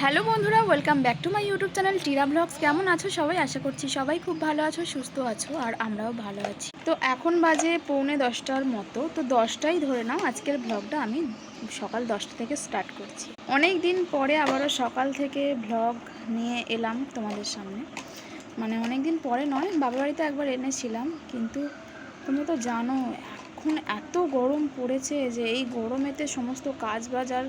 Hello বন্ধুরা welcome back to my YouTube channel Tira vlogs কেমন আছো সবাই? আশা করছি সবাই খুব ভালো আছো, সুস্থ আছো, আর আমরাও ভালো আছি। তো এখন বাজে পৌনে দশটার মতো, তো দশটাই ধরে নাও, আজকের ব্লগটা আমি সকাল দশটা থেকে স্টার্ট করছি। অনেক দিন পরে আবারও সকাল থেকে ব্লগ নিয়ে এলাম তোমাদের সামনে। মানে অনেক দিন পরে নয় বাবা বাড়িতে একবার এনেছিলাম, কিন্তু তোমরা তো জানো, এখন এত গরম পড়েছে যে এই গরমেতে সমস্ত কাজ বাজ আর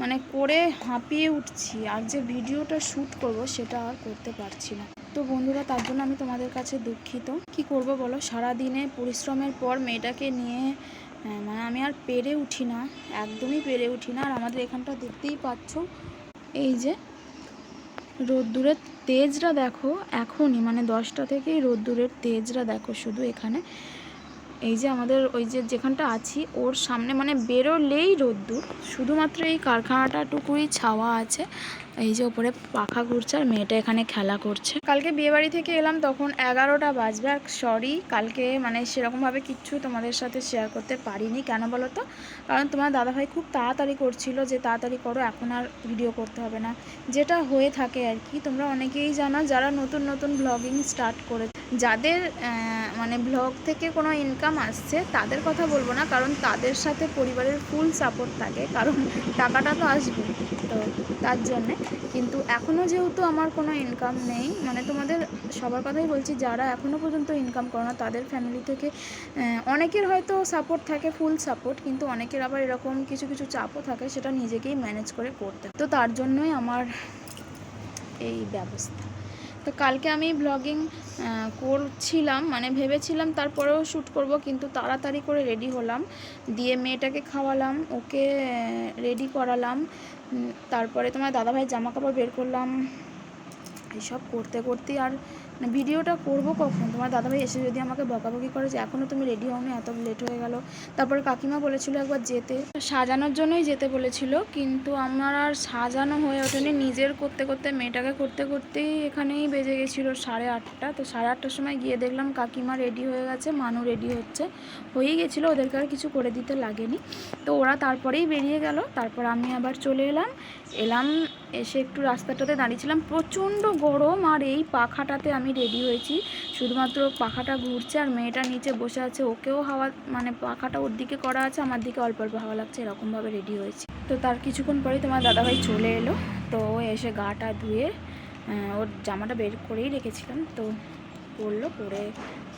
মানে করে হাঁপিয়ে উঠছি। আর যে ভিডিওটা শ্যুট করব সেটা আর করতে পারছি না। তো বন্ধুরা, তার জন্য আমি তোমাদের কাছে দুঃখিত। কি করব বলো? সারা দিনে পরিশ্রমের পর মেয়েটাকে নিয়ে মানে আমি আর পেরে উঠি না। একদমই পেরে উঠি না। আর আমাদের এখানটা দেখতেই পাচ্ছ। এই যে রোদ্দুরের তেজটা দেখো, এখনই। মানে দশটা থেকেই রোদ্দুরের তেজটা দেখো শুধু এখানে। এই যে আমাদের ওই যে যেখানটা আছি, ওর সামনে মানে বেরোলেই রোদ্দুর। শুধুমাত্র এই কারখানাটাটুকুই ছাওয়া আছে। এই যে ওপরে পাখা ঘুরছে আর মেয়েটা এখানে খেলা করছে। কালকে বিয়েবাড়ি থেকে এলাম, তখন এগারোটা বাজবে। আর সরি কালকে মানে সেরকমভাবে কিচ্ছু তোমাদের সাথে শেয়ার করতে পারিনি। কেন বলো তো? কারণ তোমার দাদাভাই খুব তাড়াতাড়ি করছিল যে, তাড়াতাড়ি করো, এখন আর ভিডিও করতে হবে না। যেটা হয়ে থাকে আর কি, তোমরা অনেকেই জানো, যারা নতুন নতুন ব্লগিং স্টার্ট করে যাদের মানে ব্লগ থেকে কোনো ইনকাম আসছে, তাদের কথা বলব না, কারণ তাদের সাথে পরিবারের ফুল সাপোর্ট থাকে, কারণ টাকাটা তো আসবে তো তার জন্যে। কিন্তু এখনও যেহেতু আমার কোনো ইনকাম নেই মানে তোমাদের সবার কথাই বলছি, যারা এখনও পর্যন্ত ইনকাম করো না, তাদের ফ্যামিলি থেকে অনেকের হয়তো সাপোর্ট থাকে ফুল সাপোর্ট কিন্তু অনেকের আবার এরকম কিছু কিছু চাপও থাকে, সেটা নিজেকেই ম্যানেজ করে করতে। তো তার জন্যই আমার এই ব্যবস্থা। তো কালকে আমি ব্লগিং করছিলাম মানে ভেবেছিলাম তারপরেও শ্যুট করব, কিন্তু তাড়াতাড়ি করে রেডি হলাম। দিয়ে মেয়েটাকে খাওয়ালাম, ওকে রেডি করালাম। তারপরে তোমার দাদাভাই জামা কাপড় বের করলাম। এসব করতে করতে আর মানে ভিডিওটা করব কখন? তোমার দাদাভাই এসে যদি আমাকে বকাবকি করে যে এখনও তুমি রেডি হওনি, এত লেট হয়ে গেল। তারপরে কাকিমা বলেছিল একবার যেতে। সাজানোর জন্যই যেতে বলেছিল, কিন্তু আমার আর সাজানো হয়ে ওঠেনি। নিজের করতে করতে, মেয়েটাকে করতে করতেই এখানেই বেজে গেছিল সাড়ে আটটা। তো সাড়ে আটটার সময় গিয়ে দেখলাম কাকিমা রেডি হয়ে গেছে, মানু রেডি হচ্ছে। হয়েই গেছিল, ওদেরকে আর কিছু করে দিতে লাগেনি। তো ওরা তারপরেই বেরিয়ে গেল, তারপর আমি আবার চলে এলাম। এলাম, এসে একটু রাস্তাটাতে দাঁড়িয়েছিলাম। প্রচণ্ড গরম আর এই পাখাটাতে আমি রেডি হয়েছি। শুধুমাত্র পাখাটা ঘুরছে আর মেয়েটা নিচে বসে আছে। ওকেও হাওয়া মানে পাখাটা ওর দিকে করা আছে, আমার দিকে অল্প অল্প হাওয়া লাগছে, এরকমভাবে রেডি হয়েছি। তো তার কিছুক্ষণ পরেই তোমার দাদাভাই চলে এলো। তো ও এসে গাটা ধুয়ে ওর জামাটা বের করেই রেখেছিলাম। তো পরলো, পরে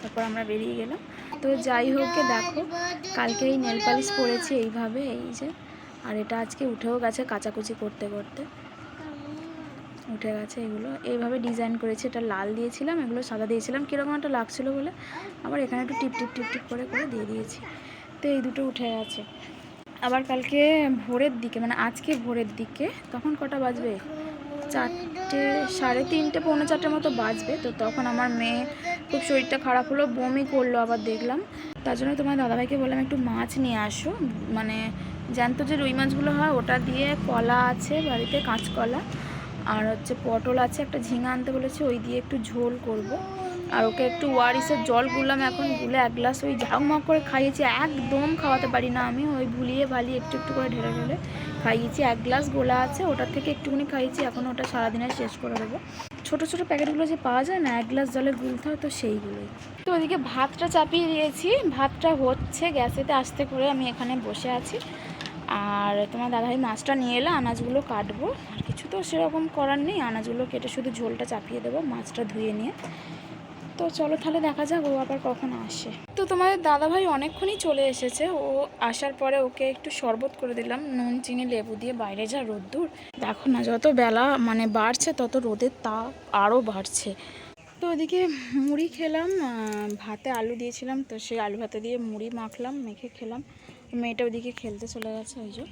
তারপর আমরা বেরিয়ে গেলাম। তো যাই হোক দেখো, কালকে এই নেল পালিশ পরেছি এইভাবে, এই যে। আর এটা আজকে উঠেও গেছে কাচাকুচি করতে করতে। উঠে গেছে এগুলো। এইভাবে ডিজাইন করেছি, এটা লাল দিয়েছিলাম, এগুলো সাদা দিয়েছিলাম, কীরকম একটা লাগছিল বলে? আবার এখানে একটু টিপ টিপ টিপ টিপ করে করে দিয়ে দিয়েছি। তো এই দুটো উঠে গেছে। আবার কালকে ভোরের দিকে মানে আজকে ভোরের দিকে, তখন কটা বাজবে? চারটে, সাড়ে তিনটে, পৌনে চারটের মতো বাজবে। তো তখন আমার মেয়ে খুব শরীরটা খারাপ হলো, বমি করল আবার দেখলাম। তার জন্য তোমার দাদাভাইকে বললাম, একটু মাছ নিয়ে আসো। মানে জ্যান্ত যে রুই মাছগুলো হয়, ওটা দিয়ে কলা আছে, বাড়িতে কাঁচকলা। আর হচ্ছে পটল আছে, একটা ঝিঙা আনতে বলেছে, ওই দিয়ে একটু ঝোল করব। আর ওকে একটু ওয়ারিসের জল গুললাম, এখন গুলে এক গ্লাস ওই ঝাউমাক করে খাইয়েছি, একদম খাওয়াতে পারি না আমি, ওই ভুলিয়ে ভালিয়ে একটু একটু করে ঢেলে ঢেলে খাইয়েছি। এক গ্লাস গোলা আছে ওটার থেকে একটুখানি খাইয়েছি, এখন ওটা সারাদিনে শেষ করে দেবো। ছোট ছোট প্যাকেটগুলো যে পাওয়া যায় না, এক গ্লাস জলে গুলতে হয়, তো সেইগুলোই। তো ওদিকে ভাতটা চাপিয়ে দিয়েছি, ভাতটা হচ্ছে গ্যাসেতে আস্তে করে আমি এখানে বসে আছি। আর তোমার দাদাভাই মাছটা নিয়ে এলে, আনাজগুলো কাটবো। কিছু তো সেরকম করার নেই। আনাজগুলো কেটে শুধু ঝোলটা চাপিয়ে দেবো, মাছটা ধুয়ে নিয়ে। তো চলো তাহলে দেখা যাক ও আবার কখন আসে। তো তোমাদের দাদাভাই অনেকক্ষণই চলে এসেছে। ও আসার পরে ওকে একটু শরবত করে দিলাম, নুন, চিনি, লেবু দিয়ে বাইরে যা রোদ্দুর। দেখো না, যত বেলা মানে বাড়ছে, তত রোদের তাপ আরও বাড়ছে। তো ওদিকে মুড়ি খেলাম ভাতে আলু দিয়েছিলাম, তো সেই আলু ভাতে দিয়ে মুড়ি মাখলাম, মেখে খেলাম। মেয়েটা ওদিকে খেলতে চলে গেছে, ওই যে।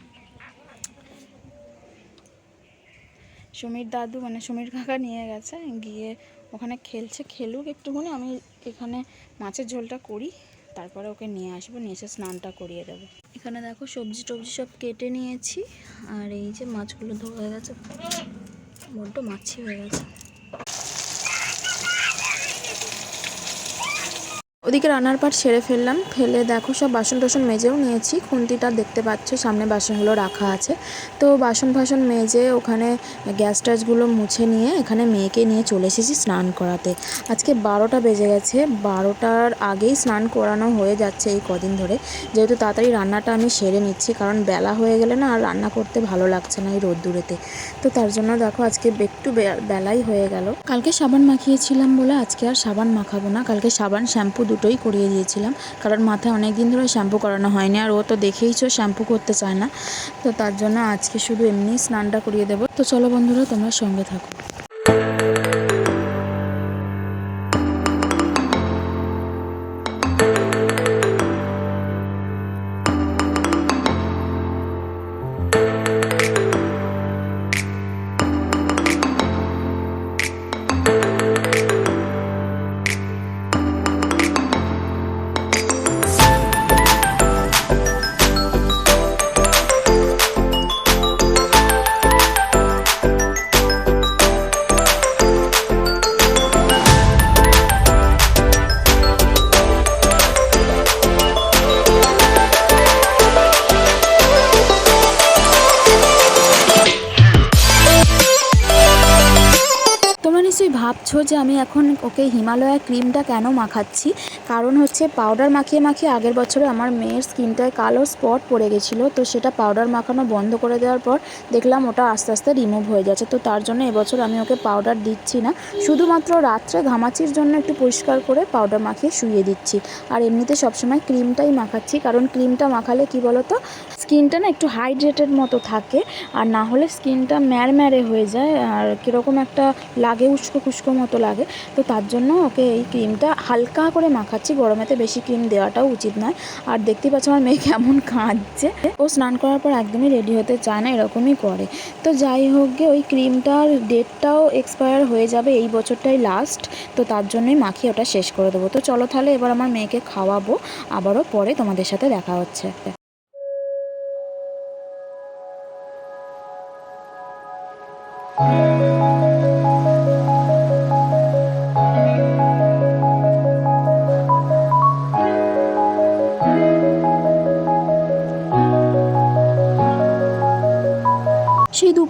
সমীর দাদু মানে সমীর কাকা নিয়ে গেছে, গিয়ে ওখানে খেলছে, খেলুক একটুখানি, আমি এখানে মাছের ঝোলটা করি, তারপরে ওকে নিয়ে আসব, নিয়ে এসে স্নানটা করিয়ে দেবো। এখানে দেখো সবজি টবজি সব কেটে নিয়েছি, আর এই যে মাছগুলো ধোয়া হয়ে গেছে, বড্ড মাছি হয়ে গেছে। ওদিকে রান্নার পাট সেরে ফেললাম। ফেলে দেখো সব বাসন টাসন মেজেও নিয়েছি। খুন্তিটা দেখতে পাচ্ছ, সামনে বাসনগুলো রাখা আছে। তো বাসন ফাসন মেজে ওখানে গ্যাস টাসগুলো মুছে নিয়ে এখানে মেয়েকে নিয়ে চলে এসেছি স্নান করাতে। আজকে বারোটা বেজে গেছে। বারোটার আগেই স্নান করানো হয়ে যাচ্ছে এই কদিন ধরে। যেহেতু তাড়াতাড়ি রান্নাটা আমি সেরে নিচ্ছি, কারণ বেলা হয়ে গেলে না আর রান্না করতে ভালো লাগছে না এই রোদ্দুরেতে। তো তার জন্য দেখো আজকে একটু বেলাই হয়ে গেল। কালকে সাবান মাখিয়েছিলাম বলে আজকে আর সাবান মাখাবো না। কালকে সাবান, শ্যাম্পু দুটোই করিয়ে দিয়েছিলাম। কারণ মাথায় অনেক দিন ধরে শ্যাম্পু করানো হয়নি আর ও তো দেখেইছো শ্যাম্পু করতে চায় না। তো তার জন্য আজকে শুধু এমনি স্নানটা করিয়ে দেবো। তো চলো বন্ধুরা, তোমরা সঙ্গে থাকো। ভাবছ যে আমি এখন ওকে হিমালয়া ক্রিমটা কেন মাখাচ্ছি? কারণ হচ্ছে পাউডার মাখিয়ে মাখিয়ে আগের বছরে আমার মেয়ের স্কিনটায় কালো স্পট পড়ে গেছিল, তো সেটা পাউডার মাখানো বন্ধ করে দেওয়ার পর দেখলাম ওটা আস্তে আস্তে রিমুভ হয়ে যাচ্ছে, তো তার জন্য এবছর আমি ওকে পাউডার দিচ্ছি না। শুধুমাত্র রাত্রে ঘামাচির জন্য একটু পরিষ্কার করে পাউডার মাখিয়ে শুয়ে দিচ্ছি। আর এমনিতে সবসময় ক্রিমটাই মাখাচ্ছি, কারণ ক্রিমটা মাখালে কি বলতো? স্কিনটা না একটু হাইড্রেটেড মতো থাকে আর না হলে স্কিনটা ম্যারম্যারে হয়ে যায় আর কীরকম একটা লাগে, উস্কো খুস্কো মতো লাগে। তো তার জন্য ওকে এই ক্রিমটা হালকা করে মাখাচ্ছি, গরমেতে বেশি ক্রিম দেওয়াটাও উচিত নয়। আর দেখতেই পাচ্ছ আমার মেয়ে কেমন কাঁদছে। ও স্নান করার পর একদমই রেডি হতে চায় না, এরকমই করে। তো যাই হোক গে, ওই ক্রিমটার ডেটটাও এক্সপায়ার হয়ে যাবে এই বছরটাই লাস্ট তো তার জন্যই মাখিয়ে ওটা শেষ করে দেবো। তো চলো তাহলে এবার আমার মেয়েকে খাওয়াবো, আবারও পরে তোমাদের সাথে দেখা হচ্ছে।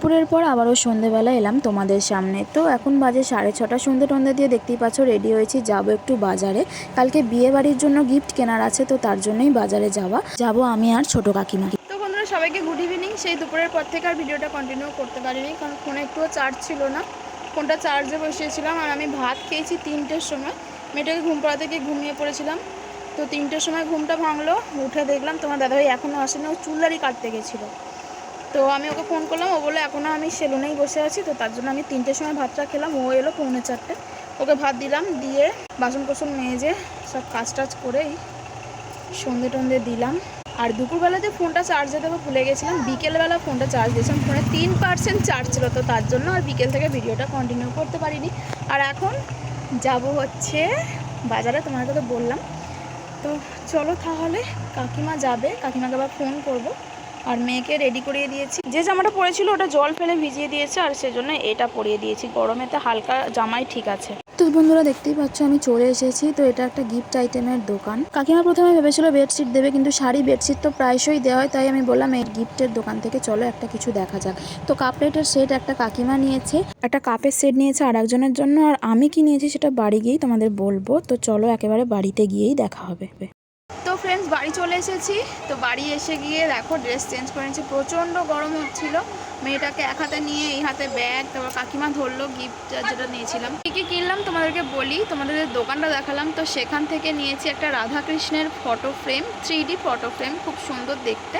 দুপুরের পর আবারও সন্ধেবেলা এলাম তোমাদের সামনে। তো এখন বাজে সাড়ে ছটা, সন্ধে টন্ধে দিয়ে দেখতেই পাচ্ছ রেডি হয়েছি, যাব একটু বাজারে। কালকে বিয়ে বাড়ির জন্য গিফট কেনার আছে, তো তার জন্যই বাজারে যাওয়া। যাব আমি আর ছোট কাকিমা। সবাইকে গুড ইভিনিং সেই দুপুরের পর থেকে আর ভিডিওটা কন্টিনিউ করতে পারিনি, কারণ ফোনে একটুও চার্জ ছিল না। ফোনটা চার্জে বসিয়েছিলাম আর আমি ভাত খেয়েছি তিনটের সময়। মেয়েটাকে ঘুম পাড়াতে গিয়ে ঘুমিয়ে পড়েছিলাম। তো তিনটের সময় ঘুমটা ভাঙলো, উঠে দেখলাম তোমার দাদাভাই এখনও আসেনি, ও চুলদারি কাটতে গেছিল। তো আমি ওকে ফোন করলাম, ও বলে এখনও আমি সেলুনেই বসে আছি, তো তার জন্য আমি তিনটের সময় ভাতটা খেলাম, ও এলো পৌনে চারটে। ওকে ভাত দিলাম, দিয়ে বাসন কোসন মেজে সব কাজ টাজ করেই সন্ধে টন্ধে দিলাম। আর দুপুরবেলাতে ফোনটা চার্জে দেবো ভুলে গেছিলাম, বিকেলবেলা ফোনটা চার্জ দিয়েছিলাম ফোনে তিন পার্সেন্ট চার্জ ছিল তো তার জন্য আর বিকেল থেকে ভিডিওটা কন্টিনিউ করতে পারিনি। আর এখন যাব হচ্ছে বাজারে তোমাকে তো বললাম। তো চলো তাহলে, কাকিমা যাবে, কাকিমাকে আবার ফোন করব। আর মেয়েকে রেডি করিয়ে দিয়েছি। যে জামাটা পরেছিল ওটা জল ফেলে ভিজিয়ে দিয়েছে আর সেজন্য এটা পরিয়ে দিয়েছি। গরমেতে হালকা জামাই ঠিক আছে। তো বন্ধুরা দেখতেই পাচ্ছ, আমি চলে এসেছি। তো এটা একটা গিফট আইটেমের দোকান। কাকিমা প্রথমে ভেবেছিল বেডশিট দেবে, কিন্তু শাড়ি বেডশিট তো প্রায়শই দেওয়া হয়, তাই আমি বললাম, এই গিফটের দোকান থেকে চলো, একটা কিছু দেখা যাক। তো কাপ সেট একটা কাকিমা নিয়েছে। একটা কাপের সেট নিয়েছে আর একজনের জন্য, আর আমি কি নিয়েছি সেটা বাড়ি গিয়েই তোমাদের বলব। তো চলো একেবারে বাড়িতে গিয়েই দেখা হবে। ফ্রেন্ডস বাড়ি চলে এসেছি। তো বাড়ি এসে গিয়ে দেখো ড্রেস চেঞ্জ করে নিয়েছি। প্রচণ্ড গরম হচ্ছিল। মেয়েটাকে এক হাতে নিয়ে, এই হাতে ব্যাগ তারপর কাকিমা ধরলো গিফট যেটা নিয়েছিলাম। কী কী কিনলাম তোমাদেরকে বলি, তোমাদের দোকানটা দেখালাম, তো সেখান থেকে নিয়েছি একটা রাধাকৃষ্ণের photo frame three photo frame খুব সুন্দর দেখতে।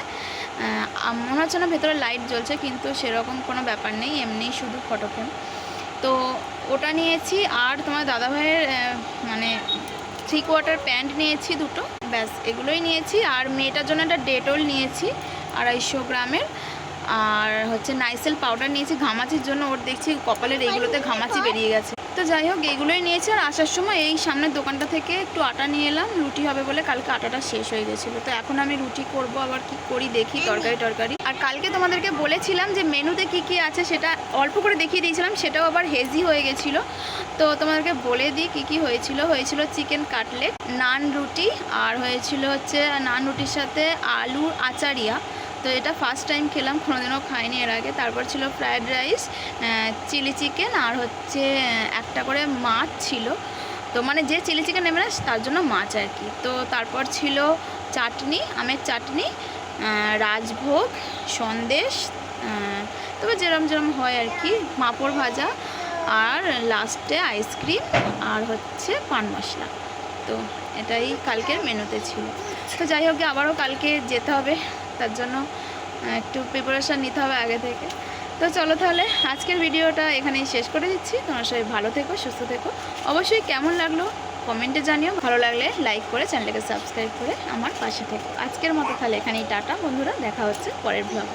মনে হচ্ছে না ভেতরে লাইট জ্বলছে, কিন্তু সেরকম কোনো ব্যাপার নেই এমনি শুধু ফটো ফ্রেম তো ওটা নিয়েছি, আর তোমার দাদাভাইয়ের মানে থ্রি কোয়ার্টার প্যান্ট নিয়েছি দুটো। ব্যাস এগুলোই নিয়েছি। আর মেয়েটার জন্য একটা ডেটল নিয়েছি আড়াইশো গ্রামের। আর হচ্ছে নাইসেল পাউডার নিয়েছি ঘামাচির জন্য। ওর দেখছি কপালের এইগুলোতে ঘামাচি বেরিয়ে গেছে। তো যাই হোক, এইগুলোই নিয়েছি আর আসার সময় এই সামনের দোকানটা থেকে একটু আটা নিয়ে এলাম। রুটি হবে বলে কালকে আটাটা শেষ হয়ে গেছিল। তো এখন আমি রুটি করব, আবার কি করি দেখি তরকারি টরকারি আর কালকে তোমাদেরকে বলেছিলাম যে মেনুতে কি কি আছে সেটা অল্প করে দেখিয়ে দিয়েছিলাম, সেটাও আবার হেজি হয়ে গেছিল। তো তোমাদেরকে বলে দিই কী কী হয়েছিল। হয়েছিল চিকেন কাটলেট, নান রুটি, আর হয়েছিল হচ্ছে, নান রুটির সাথে আলু আচারিয়া। তো এটা ফার্স্ট টাইম খেলাম, কোনোদিনও খাইনি এর আগে। তারপর ছিল ফ্রায়েড রাইস চিলি চিকেন আর হচ্ছে একটা করে মাছ ছিল। তো মানে যে চিলি চিকেন নেবে না, তার জন্য মাছ আর কি। তো তারপর ছিল চাটনি, আমের চাটনি রাজভোগ, সন্দেশ তবে যেরম যেরম হয় আর কি, পাঁপড় ভাজা আর লাস্টে আইসক্রিম আর হচ্ছে পান মশলা। তো এটাই কালকের মেনুতে ছিল। তো যাই হোক, আবারও কালকে যেতে হবে। তার জন্য একটু প্রিপারেশান নিতে হবে আগে থেকে। তো চলো তাহলে আজকের ভিডিওটা এখানেই শেষ করে দিচ্ছি। তোমার সবাই ভালো থেকো, সুস্থ থেকো। অবশ্যই কেমন লাগল কমেন্টে জানিও। ভালো লাগলে লাইক করে চ্যানেলটাকে সাবস্ক্রাইব করে আমার পাশে থেকো। আজকের মতো তাহলে এখানেই টাটা বন্ধুরা, দেখা হচ্ছে পরের ব্লগ